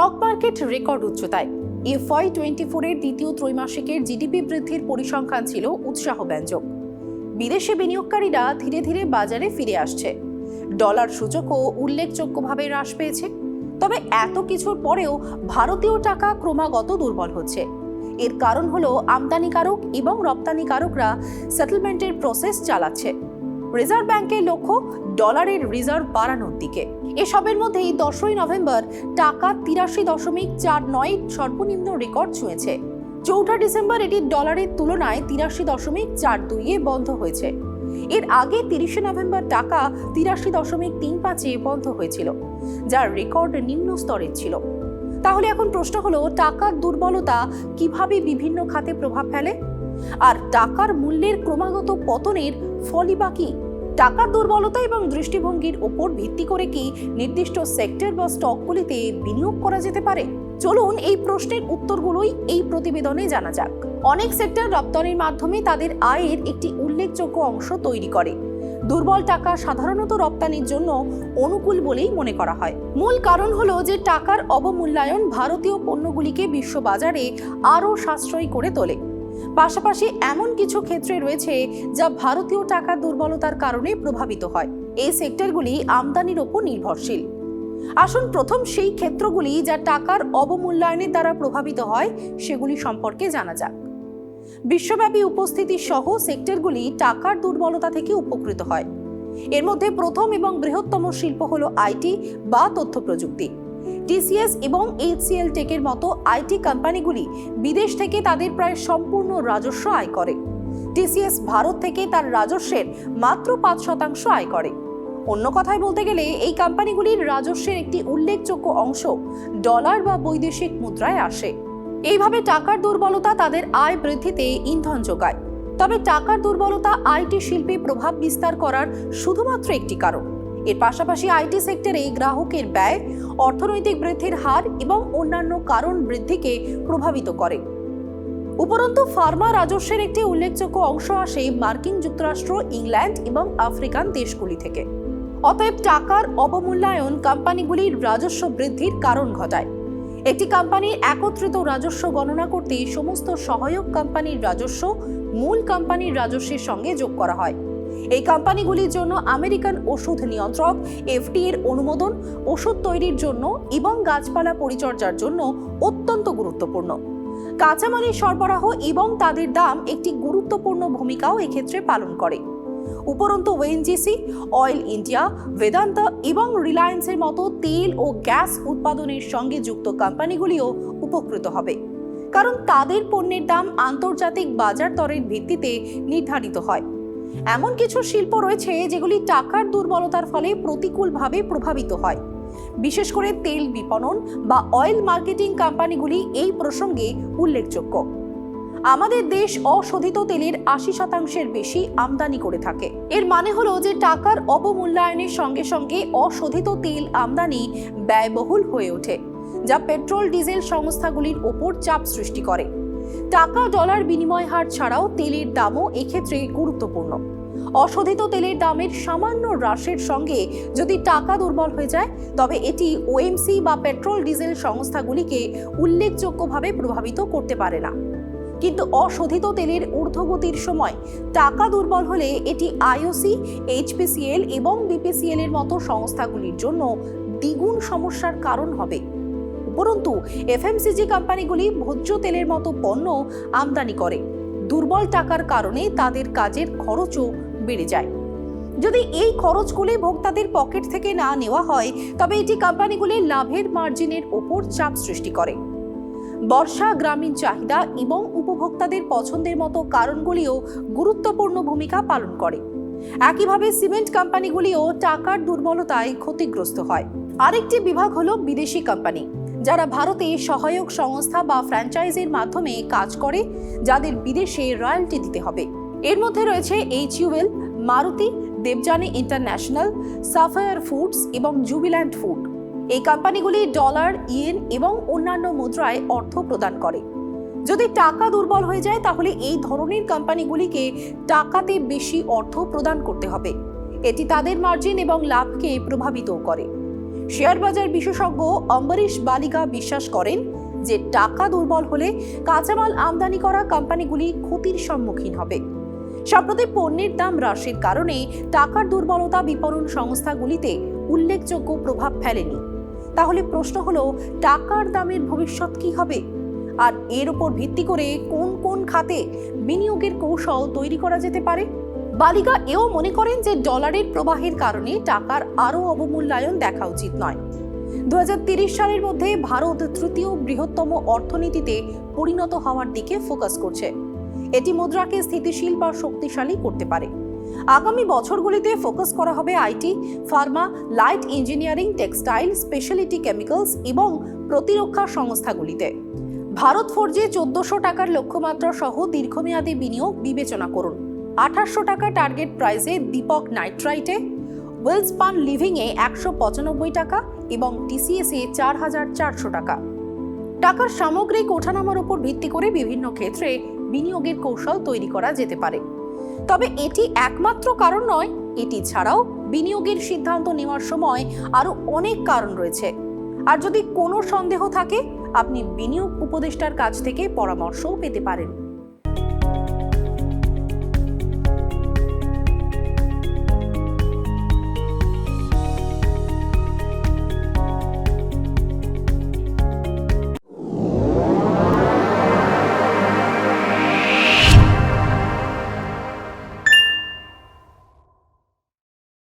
Stock market record উচ্চতায়। FY twenty ফোরের দ্বিতীয় ত্রৈমাসিকের জিডিপি বৃদ্ধির পরিসংখ্যান ছিল উৎসাহব্যঞ্জক। বিদেশি বিনিয়োগকারীরা ধীরে ধীরে বাজারে ফিরে আসছে। ডলার সূচকও উল্লেখযোগ্যভাবে হ্রাস পেয়েছে। তবে এত কিছুর পরেও ভারতীয় টাকা ক্রমাগত দুর্বল হচ্ছে। এর কারণ হলো আমদানিকারক এবং রপ্তানিকারকরা সেটেলমেন্টের প্রসেস চালাচ্ছে। রিজার্ভ ব্যাংকের লক্ষ্য ডলারের রিজার্ভ বাড়ানোর দিকে। এসবের মধ্যেই দশই নভেম্বর টাকা তিরাশি দশমিক চার নয় সর্বনিম্ন রেকর্ড ছুঁয়েছে। চৌঠা ডিসেম্বর এটি ডলারের তুলনায় তিরাশি দশমিক চার দুইয়ে বন্ধ হয়েছে। এর আগে তিরিশে নভেম্বর টাকা তিরাশি দশমিক তিন পাঁচে বন্ধ হয়েছিল, যার রেকর্ড নিম্ন স্তরের ছিল। তাহলে এখন প্রশ্ন হলো, টাকার দুর্বলতা কীভাবে বিভিন্ন খাতে প্রভাব ফেলে? আর টাকার মূল্যের ক্রমাগত পতনের ফলই বা কি? টাকার দুর্বলতা এবং দৃষ্টিভঙ্গির ওপর ভিত্তি করে কি নির্দিষ্ট সেক্টর বা স্টকগুলিতে বিনিয়োগ করা যেতে পারে? চলুন এই প্রশ্নের উত্তরগুলোই এই প্রতিবেদনে জানা যাক। অনেক সেক্টর রপ্তানির মাধ্যমে তাদের আয়ের একটি উল্লেখযোগ্য অংশ তৈরি করে। দুর্বল টাকা সাধারণত রপ্তানির জন্য অনুকূল বলেই মনে করা হয়। মূল কারণ হলো যে টাকার অবমূল্যায়ন ভারতীয় পণ্যগুলিকে বিশ্ববাজারে আরও সাশ্রয়ী করে তোলে। পাশাপাশি এমন কিছু ক্ষেত্রে রয়েছে যা ভারতীয় টাকার দুর্বলতার কারণে প্রভাবিত হয়। এই সেক্টরগুলি আমদানির ওপর নির্ভরশীল। আসুন প্রথম সেই ক্ষেত্রগুলি যা টাকার অবমূল্যায়নের দ্বারা প্রভাবিত হয়, সেগুলি সম্পর্কে জানা যাক। বিশ্বব্যাপী উপস্থিতি সহ সেক্টরগুলি টাকার দুর্বলতা থেকে উপকৃত হয়। এর মধ্যে প্রথম এবং বৃহত্তম শিল্প হল আইটি বা তথ্য প্রযুক্তি। টিসিএস এবং এইচসিএল টেকের মতো আইটি কোম্পানিগুলি বিদেশ থেকে তাদের প্রায় সম্পূর্ণ রাজস্ব আয় করে। টিসিএস ভারত থেকে তার রাজস্বের মাত্র পাঁচ শতাংশ আয় করে। অন্য কথায় বলতে গেলে, এই কোম্পানিগুলির রাজস্বের একটি উল্লেখযোগ্য অংশ ডলার বা বৈদেশিক মুদ্রায় আসে। এইভাবে টাকার দুর্বলতা তাদের আয় বৃদ্ধিতে ইন্ধন যোগায়। তবে টাকার দুর্বলতা আইটি শিল্পে প্রভাব বিস্তার করার শুধুমাত্র একটি কারণ। এর পাশাপাশি আইটি সেক্টরে গ্রাহকের ব্যয়, অর্থনৈতিক বৃদ্ধির হার এবং অন্যান্য কারণ বৃদ্ধিকে প্রভাবিত করে। উপরন্তু, ফার্মা রাজস্বের একটি উল্লেখযোগ্য অংশ আসে মার্কিন যুক্তরাষ্ট্র, ইংল্যান্ড এবং আফ্রিকান দেশগুলি থেকে। অতএব টাকার অবমূল্যায়ন কোম্পানিগুলির রাজস্ব বৃদ্ধির কারণ ঘটায়। একটি কোম্পানির একত্রিত রাজস্ব গণনা করতে সমস্ত সহায়ক কোম্পানির রাজস্ব মূল কোম্পানির রাজস্বের সঙ্গে যোগ করা হয়। এই কোম্পানিগুলির জন্য আমেরিকান ওষুধ নিয়ন্ত্রক এফডি এর অনুমোদন, ওষুধ তৈরির জন্য এবং গাছপালা পরিচর্যার জন্য অত্যন্ত গুরুত্বপূর্ণ। কাঁচামালের সরবরাহ এবং তাদের দাম একটি গুরুত্বপূর্ণ ভূমিকাও এক্ষেত্রে পালন করে। উপরন্তু ওএনজিসি, অয়েল ইন্ডিয়া, বেদান্তা এবং রিলায়েন্সের মতো তেল ও গ্যাস উৎপাদনের সঙ্গে যুক্ত কোম্পানিগুলিও উপকৃত হবে। কারণ তাদের পণ্যের দাম আন্তর্জাতিক বাজার দরের ভিত্তিতে নির্ধারিত হয়। এমন কিছু শিল্প রয়েছে যেগুলি টাকার দুর্বলতার ফলে প্রতিকূলভাবে প্রভাবিত হয়। বিশেষ করে তেল বিপণন বা অয়েল মার্কেটিং কোম্পানিগুলি এই প্রসঙ্গে উল্লেখযোগ্য। আমাদের দেশ অশোধিত তেলের আশি শতাংশের বেশি আমদানি করে থাকে। এর মানে হলো যে টাকার অবমূল্যায়নের সঙ্গে সঙ্গে অশোধিত তেল আমদানি ব্যয়বহুল হয়ে ওঠে, যা পেট্রোল, ডিজেল সংস্থাগুলির ওপর চাপ সৃষ্টি করে। টাকা, ডলার বিনিময় হার ছাড়াও তেলের দামও এক্ষেত্রে গুরুত্বপূর্ণ। অশোধিত তেলের দামের সামান্য হ্রাসের সঙ্গে যদি টাকা দুর্বল হয়ে যায়, তবে এটি ওএমসি বা পেট্রোল, ডিজেল সংস্থাগুলিকে উল্লেখযোগ্যভাবে প্রভাবিত করতে পারে না। কিন্তু অশোধিত তেলের ঊর্ধ্বগতির সময় টাকা দুর্বল হলে এটি আইওসি এইচপিসিএল এবং বিপিসিএল এর মতো সংস্থাগুলির জন্য দ্বিগুণ সমস্যার কারণ হবে। উপরন্তু এফএমসিজি কোম্পানিগুলি ভোজ্য তেলের মতো পণ্য আমদানি করে। দুর্বল টাকার কারণে তাদের কাজের খরচও বেড়ে যায়। যদি এই খরচগুলি ভোক্তাদের পকেট থেকে না নেওয়া হয়, তবে এটি কোম্পানিগুলির লাভের মার্জিনের ওপর চাপ সৃষ্টি করে। বর্ষা গ্রামীণ চাহিদা এবং উপভোক্তাদের পছন্দের মতো কারণগুলিও গুরুত্বপূর্ণ ভূমিকা পালন করে। একইভাবে সিমেন্ট কোম্পানিগুলিও টাকার দুর্বলতায় ক্ষতিগ্রস্ত হয়। আরেকটি বিভাগ হলো বিদেশি কোম্পানি। যারা ভারতে সহায়ক সংস্থা বা ফ্র্যাঞ্চাইজির মাধ্যমে কাজ করে, যাদের বিদেশে রয়্যালটি দিতে হবে। এর মধ্যে রয়েছে H UL Maruti, Devyani International Sapphire Foods এবং জুবিল্যান্ড ফুড এই কোম্পানিগুলি ডলার ইয়েন এবং অন্যান্য মুদ্রায় অর্থ প্রদান করে। যদি টাকা দুর্বল হয়ে যায়, তাহলে এই ধরনের কোম্পানিগুলিকে টাকাতে বেশি অর্থ প্রদান করতে হবে। এটি তাদের মার্জিন এবং লাভকে প্রভাবিত করে। শেয়ার বাজার বিশেষজ্ঞ অম্বরীশ বালিকা বিশ্বাস করেন যে টাকা দুর্বল হলে কাঁচামাল আমদানি করা কোম্পানিগুলি ক্ষতির সম্মুখীন হবে। সম্প্রতি পণ্যের দাম হ্রাসের কারণে টাকার দুর্বলতা বিপণন সংস্থাগুলিতে উল্লেখযোগ্য প্রভাব ফেলেনি। তাহলে প্রশ্ন হলো, টাকার দামের ভবিষ্যৎ কি হবে? আর এর উপর ভিত্তি করে কোন কোন খাতে বিনিয়োগের কৌশল তৈরি করা যেতে পারে? বালিকা এও মনে করেন যে ডলারের প্রবাহের কারণে টাকার আরও অবমূল্যায়ন দেখা উচিত নয়। দু সালের মধ্যে ভারত তৃতীয় বৃহত্তম অর্থনীতিতে পরিণত হওয়ার দিকে ফোকাস করছে। এটি মুদ্রাকে স্থিতিশীল বা শক্তিশালী করতে পারে। আগামী বছরগুলিতে ফোকাস করা হবে IT, pharma, light engineering, textile, speciality chemicals এবং প্রতিরক্ষা সংস্থাগুলিতে। ভারত ফোরজে চোদ্দশো টাকার লক্ষ্যমাত্রা সহ দীর্ঘমেয়াদী বিনিয়োগ বিবেচনা করুন। আঠাশশো টাকা টার্গেট প্রাইসে দীপক নাইট্রাইটে ওয়েলসপান লিভিংয়ে একশো পঁচানব্বই টাকা এবং টিসিএসে চার হাজার চারশো টাকা। টাকার সামগ্রিক ওঠানামার উপর ভিত্তি করে বিভিন্ন ক্ষেত্রে বিনিয়োগের কৌশল তৈরি করা যেতে পারে। তবে এটি একমাত্র কারণ নয়, এটি ছাড়াও বিনিয়োগের সিদ্ধান্ত নেওয়ার সময় আরও অনেক কারণ রয়েছে। আর যদি কোনো সন্দেহ থাকে, আপনি বিনিয়োগ উপদেষ্টার কাছ থেকে পরামর্শও পেতে পারেন।